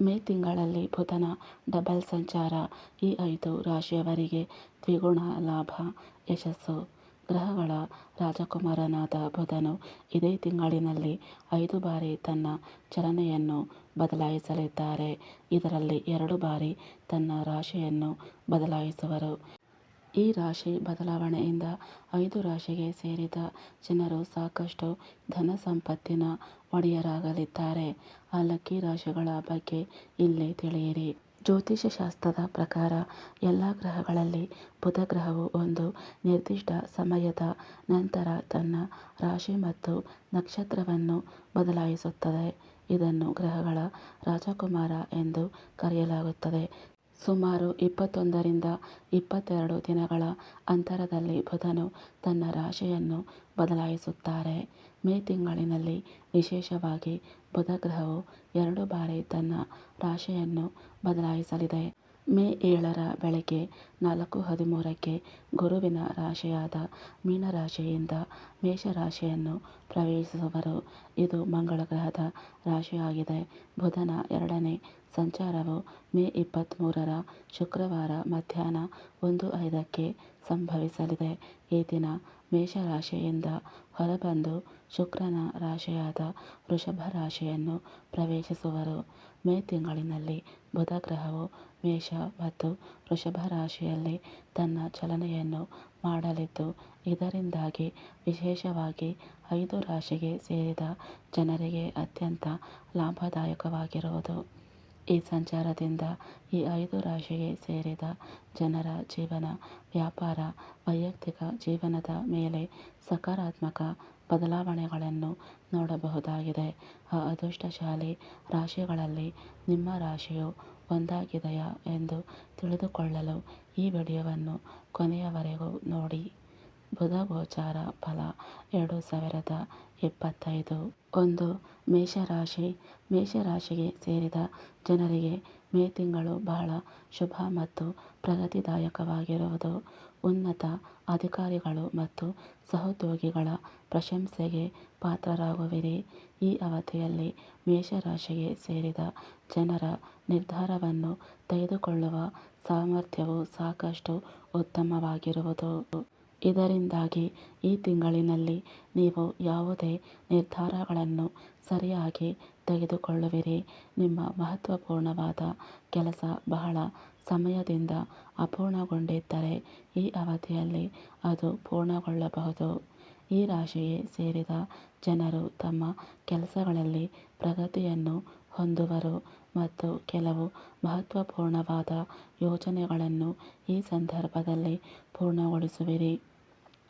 ಮೇ ತಿಂಗಳಲ್ಲಿ ಬುಧನ ಡಬಲ್ ಸಂಚಾರ ಈ ಐದು ರಾಶಿಯವರಿಗೆ ದ್ವಿಗುಣ ಲಾಭ, ಯಶಸ್ಸು. ಗ್ರಹಗಳ ರಾಜಕುಮಾರನಾದ ಬುಧನು ಇದೇ ತಿಂಗಳಿನಲ್ಲಿ ಐದು ಬಾರಿ ತನ್ನ ಚಲನೆಯನ್ನು ಬದಲಾಯಿಸಲಿದ್ದಾರೆ. ಇದರಲ್ಲಿ ಎರಡು ಬಾರಿ ತನ್ನ ರಾಶಿಯನ್ನು ಬದಲಾಯಿಸುವರು. ಈ ರಾಶಿ ಬದಲಾವಣೆಯಿಂದ ಐದು ರಾಶಿಗೆ ಸೇರಿದ ಜನರು ಸಾಕಷ್ಟು ಧನ ಸಂಪತ್ತಿನ ಒಡೆಯರಾಗಲಿದ್ದಾರೆ. ಆ ಲಕ್ಕಿ ರಾಶಿಗಳ ಬಗ್ಗೆ ಇಲ್ಲಿ ತಿಳಿಯಿರಿ. ಜ್ಯೋತಿಷ್ಯ ಶಾಸ್ತ್ರದ ಪ್ರಕಾರ ಎಲ್ಲ ಗ್ರಹಗಳಲ್ಲಿ ಬುಧ ಗ್ರಹವು ಒಂದು ನಿರ್ದಿಷ್ಟ ಸಮಯದ ನಂತರ ತನ್ನ ರಾಶಿ ಮತ್ತು ನಕ್ಷತ್ರವನ್ನು ಬದಲಾಯಿಸುತ್ತದೆ. ಇದನ್ನು ಗ್ರಹಗಳ ರಾಜಕುಮಾರ ಎಂದು ಕರೆಯಲಾಗುತ್ತದೆ. ಸುಮಾರು ಇಪ್ಪತ್ತೊಂದರಿಂದ ಇಪ್ಪತ್ತೆರಡು ದಿನಗಳ ಅಂತರದಲ್ಲಿ ಬುಧನು ತನ್ನ ರಾಶಿಯನ್ನು ಬದಲಾಯಿಸುತ್ತಾರೆ. ಮೇ ತಿಂಗಳಿನಲ್ಲಿ ವಿಶೇಷವಾಗಿ ಬುಧಗ್ರಹವು ಎರಡು ಬಾರಿ ತನ್ನ ರಾಶಿಯನ್ನು ಬದಲಾಯಿಸಲಿದೆ. ಮೇ ಏಳರ ಬೆಳಗ್ಗೆ ನಾಲ್ಕು ಹದಿಮೂರಕ್ಕೆ ಗುರುವಿನ ರಾಶಿಯಾದ ಮೀನರಾಶಿಯಿಂದ ಮೇಷರಾಶಿಯನ್ನು ಪ್ರವೇಶಿಸುವರು. ಇದು ಮಂಗಳ ಗ್ರಹದ ರಾಶಿಯಾಗಿದೆ. ಬುಧನ ಎರಡನೇ ಸಂಚಾರವು ಮೇ ಇಪ್ಪತ್ತ್ಮೂರರ ಶುಕ್ರವಾರ ಮಧ್ಯಾಹ್ನ ಒಂದು ಐದಕ್ಕೆ ಸಂಭವಿಸಲಿದೆ. ಈ ದಿನ ಮೇಷರಾಶಿಯಿಂದ ಹೊರಬಂದು ಶುಕ್ರನ ರಾಶಿಯಾದ ವೃಷಭ ರಾಶಿಯನ್ನು ಪ್ರವೇಶಿಸುವರು. ಮೇ ತಿಂಗಳಿನಲ್ಲಿ ಬುಧ ಗ್ರಹವು ಮೇಷ ಮತ್ತು ವೃಷಭ ರಾಶಿಯಲ್ಲಿ ತನ್ನ ಚಲನೆಯನ್ನು ಮಾಡಲಿದ್ದು, ಇದರಿಂದಾಗಿ ವಿಶೇಷವಾಗಿ ಐದು ರಾಶಿಗೆ ಸೇರಿದ ಜನರಿಗೆ ಅತ್ಯಂತ ಲಾಭದಾಯಕವಾಗಿರುವುದು. ಈ ಸಂಚಾರದಿಂದ ಈ ಐದು ರಾಶಿಗೆ ಸೇರಿದ ಜನರ ಜೀವನ, ವ್ಯಾಪಾರ, ವೈಯಕ್ತಿಕ ಜೀವನದ ಮೇಲೆ ಸಕಾರಾತ್ಮಕ ಬದಲಾವಣೆಗಳನ್ನು ನೋಡಬಹುದಾಗಿದೆ. ಆ ಅದೃಷ್ಟಶಾಲಿ ರಾಶಿಗಳಲ್ಲಿ ನಿಮ್ಮ ರಾಶಿಯು ಒಂದಾಗಿದೆಯಾ ಎಂದು ತಿಳಿದುಕೊಳ್ಳಲು ಈ ವಿಡಿಯೋವನ್ನು ಕೊನೆಯವರೆಗೂ ನೋಡಿ. ಬುಧ ಗೋಚಾರ ಫಲ ಎರಡು ಸಾವಿರದ ಇಪ್ಪತ್ತೈದು. ಒಂದು ಮೇಷರಾಶಿ, ಮೇಷರಾಶಿಗೆ ಸೇರಿದ ಜನರಿಗೆ ಮೇ ತಿಂಗಳು ಬಹಳ ಶುಭ ಮತ್ತು ಪ್ರಗತಿದಾಯಕವಾಗಿರುವುದು. ಉನ್ನತ ಅಧಿಕಾರಿಗಳು ಮತ್ತು ಸಹೋದ್ಯೋಗಿಗಳ ಪ್ರಶಂಸೆಗೆ ಪಾತ್ರರಾಗುವಿರಿ. ಈ ಅವಧಿಯಲ್ಲಿ ಮೇಷರಾಶಿಗೆ ಸೇರಿದ ಜನರ ನಿರ್ಧಾರವನ್ನು ತೆಗೆದುಕೊಳ್ಳುವ ಸಾಮರ್ಥ್ಯವು ಸಾಕಷ್ಟು ಉತ್ತಮವಾಗಿರುವುದು. ಇದರಿಂದಾಗಿ ಈ ತಿಂಗಳಿನಲ್ಲಿ ನೀವು ಯಾವುದೇ ನಿರ್ಧಾರಗಳನ್ನು ಸರಿಯಾಗಿ ತೆಗೆದುಕೊಳ್ಳುವಿರಿ. ನಿಮ್ಮ ಮಹತ್ವಪೂರ್ಣವಾದ ಕೆಲಸ ಬಹಳ ಸಮಯದಿಂದ ಅಪೂರ್ಣಗೊಂಡಿದ್ದರೆ ಈ ಅವಧಿಯಲ್ಲಿ ಅದು ಪೂರ್ಣಗೊಳ್ಳಬಹುದು. ಈ ರಾಶಿಗೆ ಸೇರಿದ ಜನರು ತಮ್ಮ ಕೆಲಸಗಳಲ್ಲಿ ಪ್ರಗತಿಯನ್ನು ಹೊಂದುವರು ಮತ್ತು ಕೆಲವು ಮಹತ್ವಪೂರ್ಣವಾದ ಯೋಜನೆಗಳನ್ನು ಈ ಸಂದರ್ಭದಲ್ಲಿ ಪೂರ್ಣಗೊಳಿಸುವಿರಿ.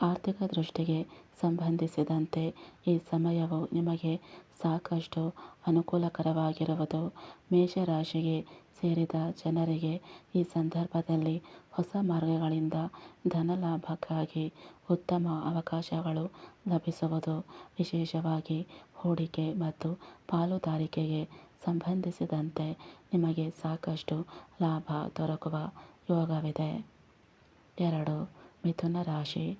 ಆರ್ಥಿಕ ದೃಷ್ಟಿಗೆ ಸಂಬಂಧಿಸಿದಂತೆ ಈ ಸಮಯವು ನಿಮಗೆ ಸಾಕಷ್ಟು ಅನುಕೂಲಕರವಾಗಿರುವುದು. ಮೇಷರಾಶಿಗೆ ಸೇರಿದ ಜನರಿಗೆ ಈ ಸಂದರ್ಭದಲ್ಲಿ ಹೊಸ ಮಾರ್ಗಗಳಿಂದ ಧನಲಾಭಕ್ಕಾಗಿ ಉತ್ತಮ ಅವಕಾಶಗಳು ಲಭಿಸುವುದು, ವಿಶೇಷವಾಗಿ ಹೂಡಿಕೆ ಮತ್ತು ಪಾಲುದಾರಿಕೆಗೆ ಸಂಬಂಧಿಸಿದಂತೆ ನಿಮಗೆ ಸಾಕಷ್ಟು ಲಾಭ ದೊರಕುವ ಯೋಗವಿದೆ. ಎರಡು, ಮಿಥುನ ರಾಶಿ.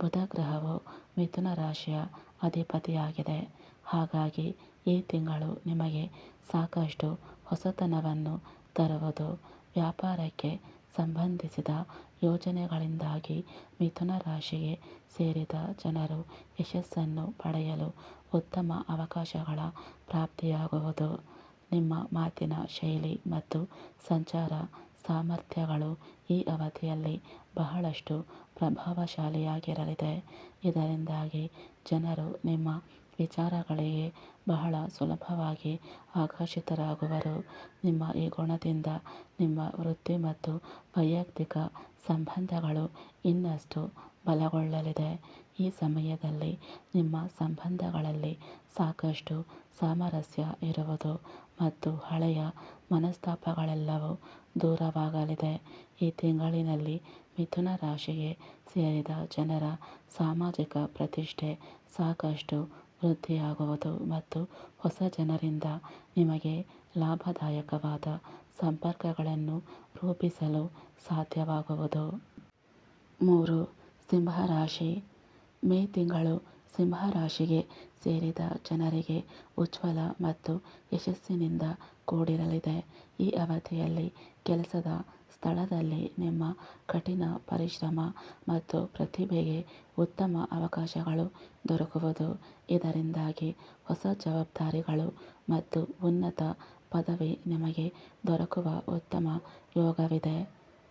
ಬುಧ ಗ್ರಹವು ಮಿಥುನ ರಾಶಿಯ ಅಧಿಪತಿಯಾಗಿದೆ. ಹಾಗಾಗಿ ಈ ತಿಂಗಳು ನಿಮಗೆ ಸಾಕಷ್ಟು ಹೊಸತನವನ್ನು ತರುವುದು ವ್ಯಾಪಾರಕ್ಕೆ ಸಂಬಂಧಿಸಿದ ಯೋಜನೆಗಳಿಂದಾಗಿ ಮಿಥುನ ರಾಶಿಗೆ ಸೇರಿದ ಜನರು ಯಶಸ್ಸನ್ನು ಪಡೆಯಲು ಉತ್ತಮ ಅವಕಾಶಗಳ ಪ್ರಾಪ್ತಿಯಾಗುವುದು. ನಿಮ್ಮ ಮಾತಿನ ಶೈಲಿ ಮತ್ತು ಸಂಚಾರ ಸಾಮರ್ಥ್ಯಗಳು ಈ ಅವಧಿಯಲ್ಲಿ ಬಹಳಷ್ಟು ಪ್ರಭಾವಶಾಲಿಯಾಗಿರಲಿದೆ. ಇದರಿಂದಾಗಿ ಜನರು ನಿಮ್ಮ ವಿಚಾರಗಳಿಗೆ ಬಹಳ ಸುಲಭವಾಗಿ ಆಕರ್ಷಿತರಾಗುವರು. ನಿಮ್ಮ ಈ ಗುಣದಿಂದ ನಿಮ್ಮ ವೃತ್ತಿ ಮತ್ತು ವೈಯಕ್ತಿಕ ಸಂಬಂಧಗಳು ಇನ್ನಷ್ಟು ಬಲಗೊಳ್ಳಲಿದೆ. ಈ ಸಮಯದಲ್ಲಿ ನಿಮ್ಮ ಸಂಬಂಧಗಳಲ್ಲಿ ಸಾಕಷ್ಟು ಸಾಮರಸ್ಯ ಇರುವುದು ಮತ್ತು ಹಳೆಯ ಮನಸ್ತಾಪಗಳೆಲ್ಲವೂ ದೂರವಾಗಲಿದೆ. ಈ ತಿಂಗಳಿನಲ್ಲಿ ಮಿಥುನ ರಾಶಿಗೆ ಸೇರಿದ ಜನರ ಸಾಮಾಜಿಕ ಪ್ರತಿಷ್ಠೆ ಸಾಕಷ್ಟು ವೃದ್ಧಿಯಾಗುವುದು ಮತ್ತು ಹೊಸ ಜನರಿಂದ ನಿಮಗೆ ಲಾಭದಾಯಕವಾದ ಸಂಪರ್ಕಗಳನ್ನು ರೂಪಿಸಲು ಸಾಧ್ಯವಾಗುವುದು. ಮೂರು, ಸಿಂಹರಾಶಿ ಮೇ ತಿಂಗಳು ಸಿಂಹರಾಶಿಗೆ ಸೇರಿದ ಜನರಿಗೆ ಉಜ್ವಲ ಮತ್ತು ಯಶಸ್ಸಿನಿಂದ ಕೂಡಿರಲಿದೆ. ಈ ಅವಧಿಯಲ್ಲಿ ಕೆಲಸದ ಸ್ಥಳದಲ್ಲಿ ನಿಮ್ಮ ಕಠಿಣ ಪರಿಶ್ರಮ ಮತ್ತು ಪ್ರತಿಭೆಗೆ ಉತ್ತಮ ಅವಕಾಶಗಳು ದೊರಕುವುದು. ಇದರಿಂದಾಗಿ ಹೊಸ ಜವಾಬ್ದಾರಿಗಳು ಮತ್ತು ಉನ್ನತ ಪದವಿ ನಿಮಗೆ ದೊರಕುವ ಉತ್ತಮ ಯೋಗವಿದೆ.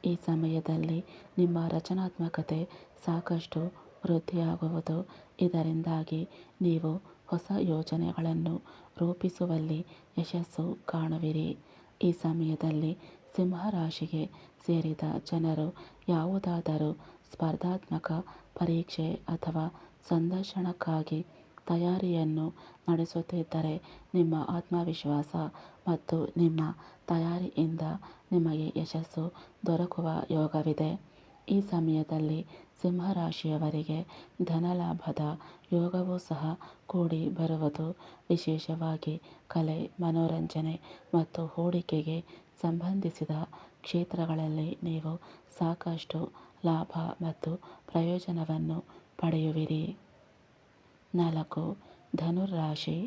ಈ ಸಮಯದಲ್ಲಿ ನಿಮ್ಮ ರಚನಾತ್ಮಕತೆ ಸಾಕಷ್ಟು ವೃದ್ಧಿಯಾಗುವುದು. ಇದರಿಂದಾಗಿ ನೀವು ಹೊಸ ಯೋಜನೆಗಳನ್ನು ರೂಪಿಸುವಲ್ಲಿ ಯಶಸ್ಸು ಕಾಣುವಿರಿ. ಈ ಸಮಯದಲ್ಲಿ ಸಿಂಹರಾಶಿಗೆ ಸೇರಿದ ಜನರು ಯಾವುದಾದರೂ ಸ್ಪರ್ಧಾತ್ಮಕ ಪರೀಕ್ಷೆ ಅಥವಾ ಸಂದರ್ಶನಕ್ಕಾಗಿ ತಯಾರಿಯನ್ನು ನಡೆಸುತ್ತಿದ್ದರೆ ನಿಮ್ಮ ಆತ್ಮವಿಶ್ವಾಸ ಮತ್ತು ನಿಮ್ಮ ತಯಾರಿಯಿಂದ ನಿಮಗೆ ಯಶಸ್ಸು ದೊರಕುವ ಯೋಗವಿದೆ. ಈ ಸಮಯದಲ್ಲಿ ಸಿಂಹರಾಶಿಯವರಿಗೆ ಧನಲಾಭದ ಯೋಗವೂ ಸಹ ಕೂಡಿ ಬರುವುದು. ವಿಶೇಷವಾಗಿ ಕಲೆ, ಮನೋರಂಜನೆ ಮತ್ತು ಹೂಡಿಕೆಗೆ ಸಂಬಂಧಿಸಿದ ಕ್ಷೇತ್ರಗಳಲ್ಲಿ ನೀವು ಸಾಕಷ್ಟು ಲಾಭ ಮತ್ತು ಪ್ರಯೋಜನವನ್ನು ಪಡೆಯುವಿರಿ. ನಾಲ್ಕು ಧನುರಾಶಿ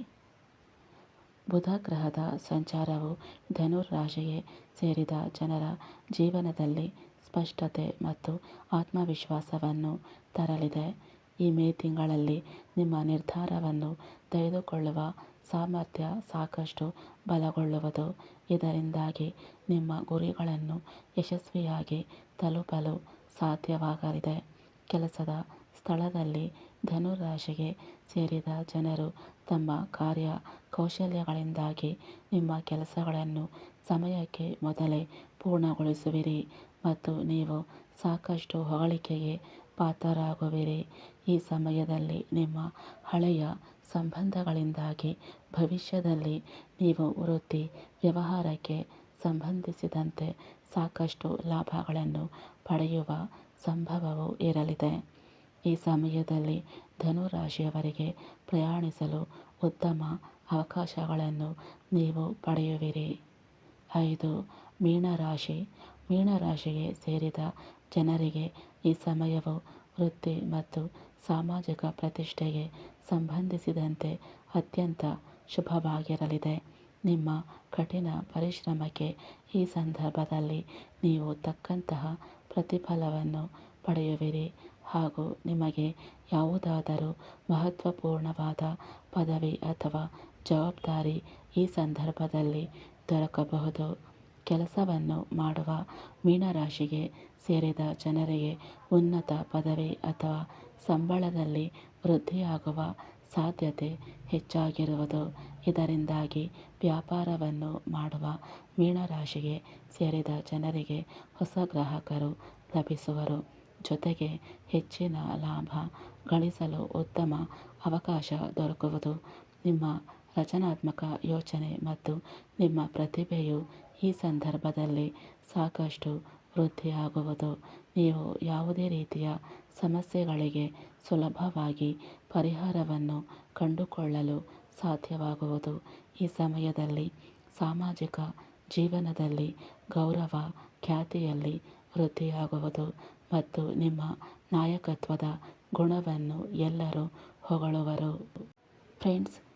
ಬುಧ ಗ್ರಹದ ಸಂಚಾರವು ಧನುರ್ ರಾಶಿಗೆ ಸೇರಿದ ಜನರ ಜೀವನದಲ್ಲಿ ಸ್ಪಷ್ಟತೆ ಮತ್ತು ಆತ್ಮವಿಶ್ವಾಸವನ್ನು ತರಲಿದೆ. ಈ ಮೇ ತಿಂಗಳಲ್ಲಿ ನಿಮ್ಮ ನಿರ್ಧಾರವನ್ನು ತೆಗೆದುಕೊಳ್ಳುವ ಸಾಮರ್ಥ್ಯ ಸಾಕಷ್ಟು ಬಲಗೊಳ್ಳುವುದು. ಇದರಿಂದಾಗಿ ನಿಮ್ಮ ಗುರಿಗಳನ್ನು ಯಶಸ್ವಿಯಾಗಿ ತಲುಪಲು ಸಾಧ್ಯವಾಗಲಿದೆ. ಕೆಲಸದ ಸ್ಥಳದಲ್ಲಿ ಧನುರಾಶಿಗೆ ಸೇರಿದ ಜನರು ತಮ್ಮ ಕಾರ್ಯ ಕೌಶಲ್ಯಗಳಿಂದಾಗಿ ನಿಮ್ಮ ಕೆಲಸಗಳನ್ನು ಸಮಯಕ್ಕೆ ಮೊದಲೇ ಪೂರ್ಣಗೊಳಿಸುವಿರಿ. ಮತ್ತು ನೀವು ಸಾಕಷ್ಟು ಹೊಗಳಿಕೆಗೆ ಪಾತ್ರರಾಗುವಿರಿ. ಈ ಸಮಯದಲ್ಲಿ ನಿಮ್ಮ ಹಳೆಯ ಸಂಬಂಧಗಳಿಂದಾಗಿ ಭವಿಷ್ಯದಲ್ಲಿ ನೀವು ವೃತ್ತಿ ವ್ಯವಹಾರಕ್ಕೆ ಸಂಬಂಧಿಸಿದಂತೆ ಸಾಕಷ್ಟು ಲಾಭಗಳನ್ನು ಪಡೆಯುವ ಸಂಭವವೂ ಇರಲಿದೆ. ಈ ಸಮಯದಲ್ಲಿ ಧನುರಾಶಿಯವರಿಗೆ ಪ್ರಯಾಣಿಸಲು ಉತ್ತಮ ಅವಕಾಶಗಳನ್ನು ನೀವು ಪಡೆಯುವಿರಿ. ಐದು, ಮೀನರಾಶಿ. ಮೀನರಾಶಿಗೆ ಸೇರಿದ ಜನರಿಗೆ ಈ ಸಮಯವು ವೃತ್ತಿ ಮತ್ತು ಸಾಮಾಜಿಕ ಪ್ರತಿಷ್ಠೆಗೆ ಸಂಬಂಧಿಸಿದಂತೆ ಅತ್ಯಂತ ಶುಭವಾಗಿರಲಿದೆ. ನಿಮ್ಮ ಕಠಿಣ ಪರಿಶ್ರಮಕ್ಕೆ ಈ ಸಂದರ್ಭದಲ್ಲಿ ನೀವು ತಕ್ಕಂತಹ ಪ್ರತಿಫಲವನ್ನು ಪಡೆಯುವಿರಿ ಹಾಗೂ ನಿಮಗೆ ಯಾವುದಾದರೂ ಮಹತ್ವಪೂರ್ಣವಾದ ಪದವಿ ಅಥವಾ ಜವಾಬ್ದಾರಿ ಈ ಸಂದರ್ಭದಲ್ಲಿ ದೊರಕಬಹುದು. ಕೆಲಸವನ್ನು ಮಾಡುವ ಮೀನರಾಶಿಗೆ ಸೇರಿದ ಜನರಿಗೆ ಉನ್ನತ ಪದವಿ ಅಥವಾ ಸಂಬಳದಲ್ಲಿ ವೃದ್ಧಿಯಾಗುವ ಸಾಧ್ಯತೆ ಹೆಚ್ಚಾಗಿರುವುದು. ಇದರಿಂದಾಗಿ ವ್ಯಾಪಾರವನ್ನು ಮಾಡುವ ಮೀನರಾಶಿಗೆ ಸೇರಿದ ಜನರಿಗೆ ಹೊಸ ಗ್ರಾಹಕರು ಲಭಿಸುವರು. ಜೊತೆಗೆ ಹೆಚ್ಚಿನ ಲಾಭ ಗಳಿಸಲು ಉತ್ತಮ ಅವಕಾಶ ದೊರಕುವುದು. ನಿಮ್ಮ ರಚನಾತ್ಮಕ ಯೋಚನೆ ಮತ್ತು ನಿಮ್ಮ ಪ್ರತಿಭೆಯು ಈ ಸಂದರ್ಭದಲ್ಲಿ ಸಾಕಷ್ಟು ವೃದ್ಧಿಯಾಗುವುದು. ನೀವು ಯಾವುದೇ ರೀತಿಯ ಸಮಸ್ಯೆಗಳಿಗೆ ಸುಲಭವಾಗಿ ಪರಿಹಾರವನ್ನು ಕಂಡುಕೊಳ್ಳಲು ಸಾಧ್ಯವಾಗುವುದು. ಈ ಸಮಯದಲ್ಲಿ ಸಾಮಾಜಿಕ ಜೀವನದಲ್ಲಿ ಗೌರವ ಖ್ಯಾತಿಯಲ್ಲಿ ವೃದ್ಧಿಯಾಗುವುದು ಮತ್ತು ನಿಮ್ಮ ನಾಯಕತ್ವದ ಗುಣವನ್ನು ಎಲ್ಲರೂ ಹೊಗಳುವರು. ಫ್ರೆಂಡ್ಸ್